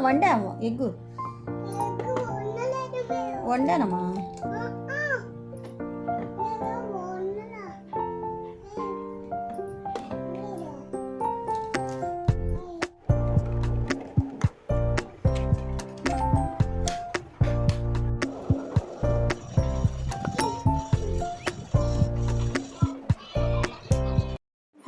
వండాము egg. వండానమ్మా.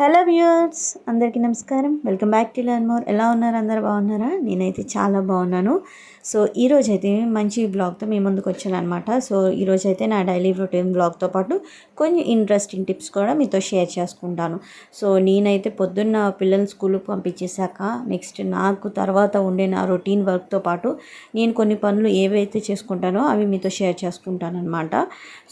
Hello viewers అందరికీ నమస్కారం. Welcome back to learn more. ఎలా ఉన్నారు? అందరు బాగున్నారా? నేనైతే చాలా బాగున్నాను. సో ఈరోజు అయితే మంచి బ్లాగ్తో మీ ముందుకు వచ్చాను అనమాట సో ఈరోజు అయితే నా డైలీ రొటీన్ బ్లాగ్తో పాటు కొన్ని ఇంట్రెస్టింగ్ టిప్స్ కూడా మీతో షేర్ చేసుకుంటాను. సో నేనైతే పొద్దున్న పిల్లల్ని స్కూల్కి పంపించేశాక నెక్స్ట్ నాకు తర్వాత ఉండే నా రొటీన్ వర్క్తో పాటు నేను కొన్ని పనులు ఏవైతే చేసుకుంటానో అవి మీతో షేర్ చేసుకుంటాను అనమాట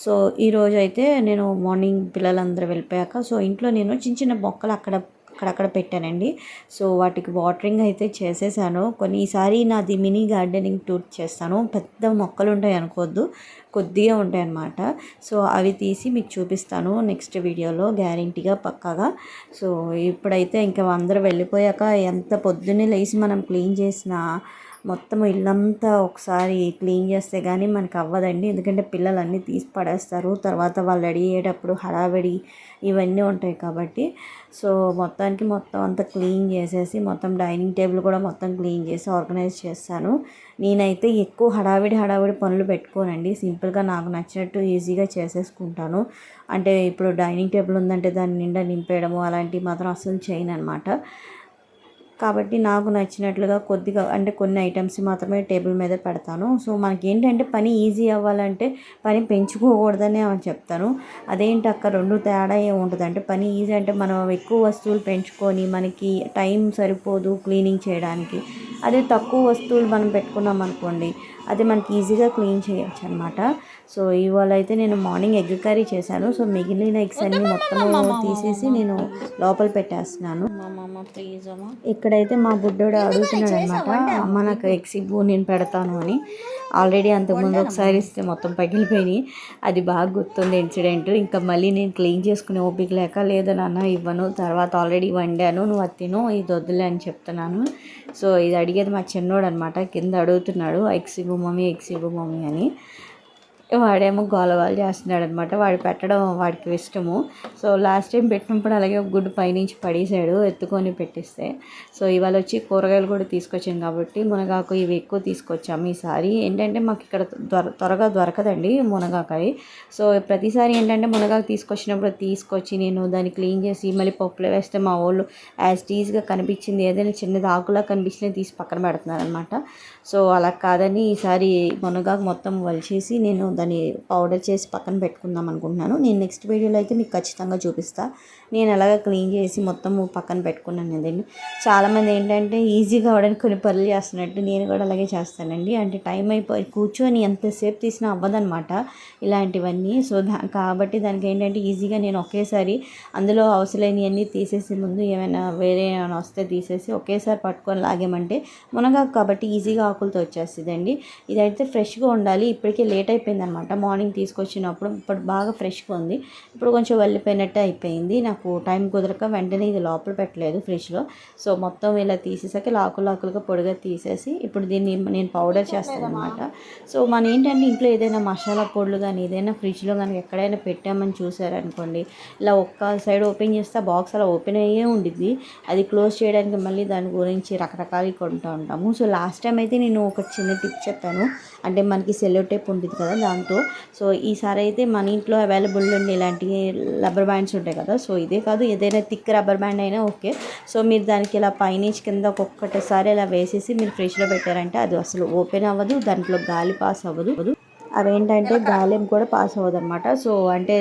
సో ఈరోజు అయితే నేను మార్నింగ్ పిల్లలందరూ వెళ్ళిపోయాక సో ఇంట్లో నేను చిన్న చిన్న మొక్కలు అక్కడ అక్కడక్కడ పెట్టానండి. సో వాటికి వాటరింగ్ అయితే చేసేసాను. కొన్నిసారి నాది మినీ గార్డెనింగ్ టూర్ చేస్తాను. పెద్ద మొక్కలు ఉంటాయి అనుకోవద్దు. కొద్దిగా ఉంటాయి అన్నమాట. సో అవి తీసి మీకు చూపిస్తాను నెక్స్ట్ వీడియోలో గ్యారంటీగా పక్కాగా. సో ఇప్పుడైతే ఇంకా అందరూ వెళ్ళిపోయాక ఎంత పొద్దున్నే లేచి మనం క్లీన్ చేసినా మొత్తం ఇల్లంతా ఒకసారి క్లీన్ చేస్తే కానీ మనకు అవ్వదండి ఎందుకంటే పిల్లలు అన్నీ తీసి పడేస్తారు. తర్వాత వాళ్ళు రెడీ అయ్యేటప్పుడు హడావిడి ఇవన్నీ ఉంటాయి కాబట్టి. సో మొత్తానికి మొత్తం అంతా క్లీన్ చేసేసి మొత్తం డైనింగ్ టేబుల్ కూడా మొత్తం క్లీన్ చేసి ఆర్గనైజ్ చేస్తాను. నేనైతే ఎక్కువ హడావిడి హడావిడి పనులు పెట్టుకోనండి. సింపుల్గా నాకు నచ్చినట్టు ఈజీగా చేసేసుకుంటాను. అంటే ఇప్పుడు డైనింగ్ టేబుల్ ఉందంటే దాని నిండా నింపేయడము అలాంటివి మాత్రం అసలు చేయను అనమాట కాబట్టి నాకు నచ్చినట్లుగా కొద్దిగా అంటే కొన్ని ఐటమ్స్ మాత్రమే టేబుల్ మీద పెడతాను. సో మనకి ఏంటంటే పని ఈజీ అవ్వాలంటే పని పెంచుకోకూడదని అని చెప్తాను. అదేంటి అక్క రెండు తేడా ఏముంటుంది అంటే పని ఈజీ అంటే మనం ఎక్కువ వస్తువులు పెంచుకొని మనకి టైం సరిపోదు క్లీనింగ్ చేయడానికి. అదే తక్కువ వస్తువులు మనం పెట్టుకున్నాం అనుకోండి అది మనకి ఈజీగా క్లీన్ చేయొచ్చు అనమాట సో ఇవాళ అయితే నేను మార్నింగ్ ఎగ్ కర్రీ చేశాను. సో మిగిలిన ఎగ్స్ అన్ని మొత్తం తీసేసి నేను లోపల పెట్టేస్తున్నాను. ఇక్కడైతే మా బుడ్డోడు అడుగుతున్నాడు అనమాట అమ్మ నాకు ఎగ్స్ ఇవ్వు నేను పెడతాను అని. ఆల్రెడీ అంతకుముందు ఒకసారి ఇస్తే మొత్తం పగిలిపోయినాయి. అది బాగా గుర్తుంది ఇన్సిడెంట్. ఇంకా మళ్ళీ నేను క్లీన్ చేసుకునే ఓపిక లేక లేదు నాన్న ఇవ్వను. తర్వాత ఆల్రెడీ వండాను నువ్వు అది తిను ఇది వద్దులే అని చెప్తున్నాను. సో ఇది అడిగేది మా చిన్నోడు అనమాట కింద అడుగుతున్నాడు ఎగ్స్ ఇవ్వు మమ్మీ ఎగ్స్ ఇవ్వు మమ్మీ అని. వాడేమో గోలగోల చేస్తున్నాడు అనమాట వాడు పెట్టడం వాడికి ఇష్టము. సో లాస్ట్ టైం పెట్టినప్పుడు అలాగే ఒక గుడ్డు పైనుంచి పడేసాడు ఎత్తుకొని పెట్టిస్తే. సో ఇవాళ వచ్చి కూరగాయలు కూడా తీసుకొచ్చాను కాబట్టి మునగాకు ఇవి ఎక్కువ తీసుకొచ్చాము ఈసారి. ఏంటంటే మాకు ఇక్కడ త్వర త్వరగా దొరకదండి మునగాకాయ. సో ప్రతిసారి ఏంటంటే మునగాకు తీసుకొచ్చినప్పుడు తీసుకొచ్చి నేను దాన్ని క్లీన్ చేసి మళ్ళీ పప్పులో వేస్తే మా వాళ్ళు యాజ్ టీజ్గా కనిపించింది. ఏదైనా చిన్నది ఆకులా కనిపించినా తీసి పక్కన పెడుతున్నారు అనమాట సో అలా కాదని ఈసారి మునగాకు మొత్తం వలిచేసి నేను దాన్ని పౌడర్ చేసి పక్కన పెట్టుకుందాం అనుకుంటున్నాను. నేను నెక్స్ట్ వీడియోలో అయితే మీకు ఖచ్చితంగా చూపిస్తాను నేను ఎలాగ క్లీన్ చేసి మొత్తం పక్కన పెట్టుకున్నాను అదండి చాలామంది ఏంటంటే ఈజీగా అవడానికి కొన్ని పనులు చేస్తున్నట్టు నేను కూడా అలాగే చేస్తానండి. అంటే టైం అయిపోయి కూర్చొని ఎంతసేపు తీసినా అవ్వదనమాట ఇలాంటివన్నీ. సో దా కాబట్టి దానికి ఏంటంటే ఈజీగా నేను ఒకేసారి అందులో అవసరమైనవన్నీ తీసేసి ముందు ఏమైనా వేరే ఏమైనా వస్తే తీసేసి ఒకేసారి పట్టుకొని లాగేమంటే మునగాకు కాబట్టి ఈజీగా ఆకులతో వచ్చేస్తుందండి. ఇదైతే ఫ్రెష్గా ఉండాలి. ఇప్పటికే లేట్ అయిపోయింది అనమాట మార్నింగ్ తీసుకొచ్చినప్పుడు ఇప్పుడు బాగా ఫ్రెష్గా ఉంది. ఇప్పుడు కొంచెం వెళ్ళిపోయినట్టు అయిపోయింది. నాకు టైం కుదరక వెంటనే ఇది లోపల పెట్టలేదు ఫ్రిడ్జ్లో. సో మొత్తం ఇలా తీసేసాక లాకులు లాకులుగా పొడిగా తీసేసి ఇప్పుడు దీన్ని నేను పౌడర్ చేస్తాను అనమాట సో మన ఏంటంటే ఇంట్లో ఏదైనా మసాలా పొడులు కానీ ఏదైనా ఫ్రిడ్జ్లో కానీ ఎక్కడైనా పెట్టామని చూసారనుకోండి ఇలా ఒక్క సైడ్ ఓపెన్ చేస్తే బాక్స్ అలా ఓపెన్ అయ్యే ఉండిద్ది. అది క్లోజ్ చేయడానికి మళ్ళీ దాని గురించి రకరకాలు కొంటూ ఉంటాము. సో లాస్ట్ టైం అయితే నేను ఒక చిన్న టిప్ చెప్పాను. అంటే మనకి సెల్లో టేప్ ఉంటుంది కదా దాంతో. సో ఈసారి అయితే మన ఇంట్లో అవైలబుల్ ఉండే ఇలాంటి రబ్బర్ బ్యాండ్స్ ఉంటాయి కదా సో ఇదే కాదు ఏదైనా థిక్ రబ్బర్ బ్యాండ్ అయినా ఓకే. సో మీరు దానికి ఇలా పైనుంచి కింద ఒక్కొక్కటిసారి ఇలా వేసేసి మీరు ఫ్రిడ్జ్లో పెట్టారంటే అది అసలు ఓపెన్ అవ్వదు దాంట్లో గాలి పాస్ అవ్వదు. అవేంటంటే గాలి కూడా పాస్ అవ్వదు అనమాట సో అంటే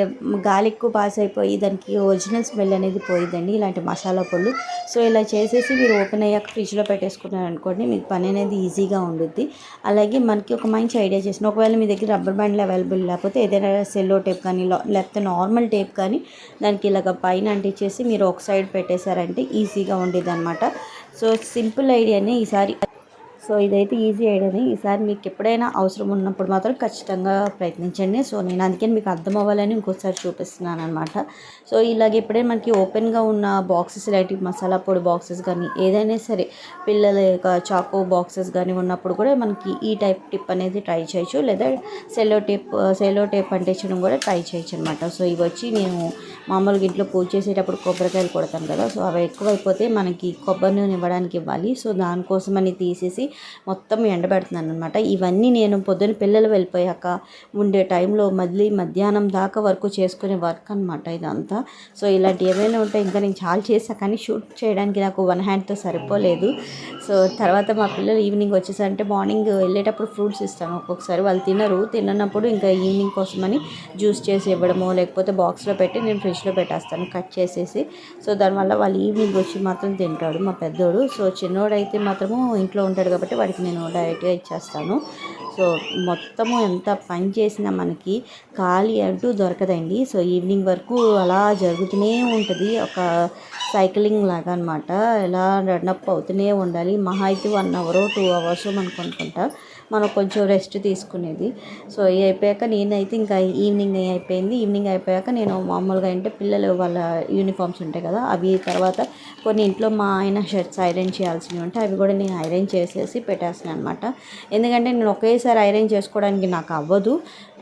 గాలి ఎక్కువ పాస్ అయిపోయి దానికి ఒరిజినల్ స్మెల్ అనేది పోయిద్దండి ఇలాంటి మసాలా పొళ్ళు. సో ఇలా చేసేసి మీరు ఓపెన్ అయ్యాక ఫ్రిడ్జ్లో పెట్టేసుకున్నారు అనుకోండి మీకు పని అనేది ఈజీగా ఉండుద్ది. అలాగే మనకి ఒక మంచి ఐడియా చేసిన ఒకవేళ మీ దగ్గర రబ్బర్ బ్యాండ్లు అవైలబుల్ లేకపోతే ఏదైనా సెల్లో టేప్ కానీ లేకపోతే నార్మల్ టేప్ కానీ దానికి ఇలాగ పైన అంటించేసి మీరు ఒక సైడ్ పెట్టేశారంటే ఈజీగా ఉండేది అనమాట సో సింపుల్ ఐడియానే ఈసారి సో ఇదైతే ఈజీ ఐడియానే. ఈసారి మీకు ఎప్పుడైనా అవసరం ఉన్నప్పుడు మాత్రం ఖచ్చితంగా ప్రయత్నించండి. సో నేను అందుకని మీకు అర్థం అవ్వాలని ఇంకోసారి చూపిస్తున్నాను అనమాట సో ఇలాగ ఎప్పుడైనా మనకి ఓపెన్గా ఉన్న బాక్సెస్ ఇలాంటి మసాలా పొడి బాక్సెస్ కానీ ఏదైనా సరే పిల్లల యొక్క చాకో బాక్సెస్ కానీ ఉన్నప్పుడు కూడా మనకి ఈ టైప్ టిప్ అనేది ట్రై చేయొచ్చు. లేదా సెలో టేప్ సెలో టేప్ అంటించడం కూడా ట్రై చేయొచ్చు అనమాట సో ఇవి వచ్చి నేను మామూలుగా ఇంట్లో పూజ చేసేటప్పుడు కొబ్బరికాయలు కొడతాను కదా. సో అవి ఎక్కువైపోతే మనకి కొబ్బరి నూనె ఇవ్వడానికి ఇవ్వాలి. సో దానికోసం అని తీసేసి మొత్తం ఎండబెడుతున్నాను అనమాట ఇవన్నీ నేను పొద్దున్న పిల్లలు వెళ్ళిపోయాక ఉండే టైంలో మళ్ళీ మధ్యాహ్నం దాకా వరకు చేసుకునే వర్క్ అనమాట ఇదంతా. సో ఇలాంటి ఏమైనా ఉంటే ఇంకా నేను చాలా చేసాను కానీ షూట్ చేయడానికి నాకు వన్ హ్యాండ్తో సరిపోలేదు. సో తర్వాత మా పిల్లలు ఈవినింగ్ వచ్చేసంటే మార్నింగ్ వెళ్ళేటప్పుడు ఫ్రూట్స్ ఇస్తాను. ఒక్కొక్కసారి వాళ్ళు తినరు. తిననప్పుడు ఇంకా ఈవినింగ్ కోసమని జ్యూస్ చేసి ఇవ్వడము లేకపోతే బాక్స్లో పెట్టి నేను ఫ్రిడ్జ్లో పెట్టేస్తాను కట్ చేసేసి. సో దానివల్ల వాళ్ళు ఈవినింగ్ వచ్చి మాత్రం తింటాడు మా పెద్దోడు. సో చిన్నోడు అయితే మాత్రము ఇంట్లో ఉంటాడు కాబట్టి వాడికి నేను డైరెక్ట్గా ఇచ్చేస్తాను. సో మొత్తము ఎంత పని చేసినా మనకి ఖాళీ అంటూ దొరకదండి. సో ఈవినింగ్ వరకు అలా జరుగుతూనే ఉంటుంది. ఒక సైక్లింగ్ లాగా అనమాట ఇలా రన్అప్ అవుతూనే ఉండాలి. మహా అయితే వన్ అవర్ టూ అవర్స్ మనకు అనుకుంటా మనం కొంచెం రెస్ట్ తీసుకునేది. సో ఇవి అయిపోయాక నేనైతే ఇంకా ఈవినింగ్ అయిపోయింది. ఈవినింగ్ అయిపోయాక నేను మామూలుగా అంటే పిల్లలు వాళ్ళ యూనిఫామ్స్ ఉంటాయి కదా అవి తర్వాత కొన్ని ఇంట్లో మా ఆయన షర్ట్స్ ఐరన్ చేయాల్సినవి ఉంటే అవి కూడా నేను ఐరన్ చేసేసి పెట్టేస్తాను అనమాట ఎందుకంటే నేను ఒకేసారి ఐరన్ చేసుకోవడానికి నాకు అవ్వదు.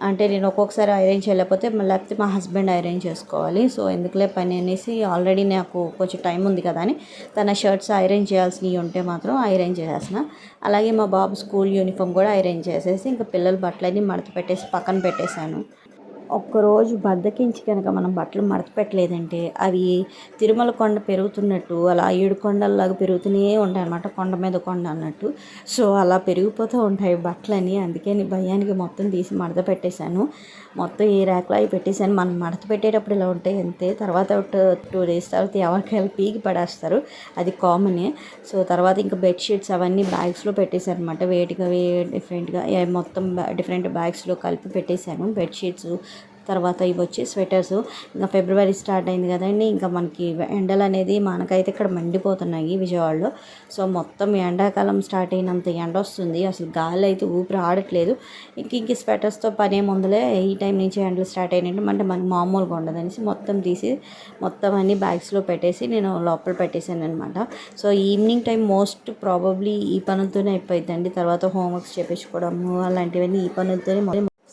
అంటే నేను ఒక్కొక్కసారి ఐరన్ చేయలేకపోతే లేకపోతే మా హస్బెండ్ ఐరన్ చేసుకోవాలి. సో ఎందుకులే పని అనేసి ఆల్రెడీ నాకు కొంచెం టైం ఉంది కదా అని తన షర్ట్స్ ఐరన్ చేయాల్సినవి ఉంటే మాత్రం ఐరన్ చేసేసిన అలాగే మా బాబు స్కూల్ యూనిఫామ్ కూడా ఐరన్ చేసేసి ఇంకా పిల్లల బట్టలన్నీ మడత పెట్టేసి పక్కన పెట్టేశాను. ఒక్కరోజు బద్దకించి కనుక మనం బట్టలు మడత పెట్టలేదంటే అవి తిరుమల కొండ పెరుగుతున్నట్టు అలా ఏడు కొండల్లాగా పెరుగుతూనే ఉంటాయి అన్నమాట కొండ మీద కొండ అన్నట్టు. సో అలా పెరిగిపోతూ ఉంటాయి బట్టలని అందుకే భయానికి మొత్తం తీసి మడత పెట్టేశాను మొత్తం ఏ ర్యాక్లో అవి పెట్టేశాను. మనం మడత పెట్టేటప్పుడు ఇలా ఉంటాయి అంతే. తర్వాత టూ డేస్ తర్వాత ఎవరికైనా పీకి పడేస్తారు. అది కామనే. సో తర్వాత ఇంకా బెడ్షీట్స్ అవన్నీ బ్యాగ్స్లో పెట్టేశాను అనమాట వేటిగా వే డిఫరెంట్గా మొత్తం డిఫరెంట్ బ్యాగ్స్లో కలిపి పెట్టేశాను. బెడ్షీట్స్ తర్వాత ఇవి వచ్చి స్వెటర్స్. ఇంకా ఫిబ్రవరి స్టార్ట్ అయింది కదండి. ఇంకా మనకి ఎండలు అనేది మనకైతే ఇక్కడ మండిపోతున్నాయి విజయవాడలో. సో మొత్తం ఎండాకాలం స్టార్ట్ అయినంత ఎండ వస్తుంది. అసలు గాలి అయితే ఊపిరి ఆడట్లేదు. ఇంక ఇంక స్వెటర్స్తో పనే ముందులే ఈ టైం నుంచి ఎండలు స్టార్ట్ అయినట్టు అంటే మనకి మామూలుగా ఉండదనేసి మొత్తం తీసి మొత్తం అన్ని బ్యాగ్స్లో పెట్టేసి నేను లోపల పెట్టేశాను అనమాట so evening time most probably ఈ పనులతోనే అయిపోయిందండి తర్వాత హోంవర్క్స్ చేయించుకోవడము అలాంటివన్నీ ఈ పనులతోనే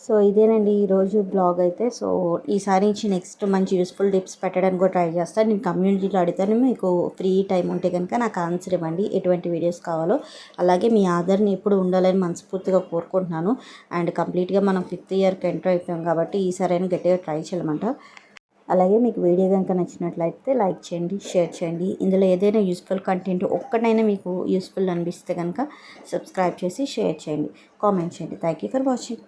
సో ఇదేనండి ఈరోజు బ్లాగ్ అయితే. సో ఈసారి నుంచి నెక్స్ట్ మంచి యూస్ఫుల్ టిప్స్ పెట్టడానికి కూడా ట్రై చేస్తాను నేను కమ్యూనిటీలో అడిగితే మీకు ఫ్రీ టైం ఉంటే కనుక నాకు ఆన్సర్ ఇవ్వండి ఎటువంటి వీడియోస్ కావాలో. అలాగే మీ ఆధార్ని ఎప్పుడు ఉండాలని మనస్ఫూర్తిగా కోరుకుంటున్నాను. అండ్ కంప్లీట్గా మనం ఫిఫ్త్ ఇయర్కి ఎంటర్ అయిపోయాం కాబట్టి ఈసారి అయినా గట్టిగా ట్రై చేయమంట. అలాగే మీకు వీడియో కనుక నచ్చినట్లయితే లైక్ చేయండి షేర్ చేయండి. ఇందులో ఏదైనా యూస్ఫుల్ కంటెంట్ ఒక్కటైనా మీకు యూస్ఫుల్ అనిపిస్తే కనుక సబ్స్క్రైబ్ చేసి షేర్ చేయండి కామెంట్ చేయండి. Thank you for watching.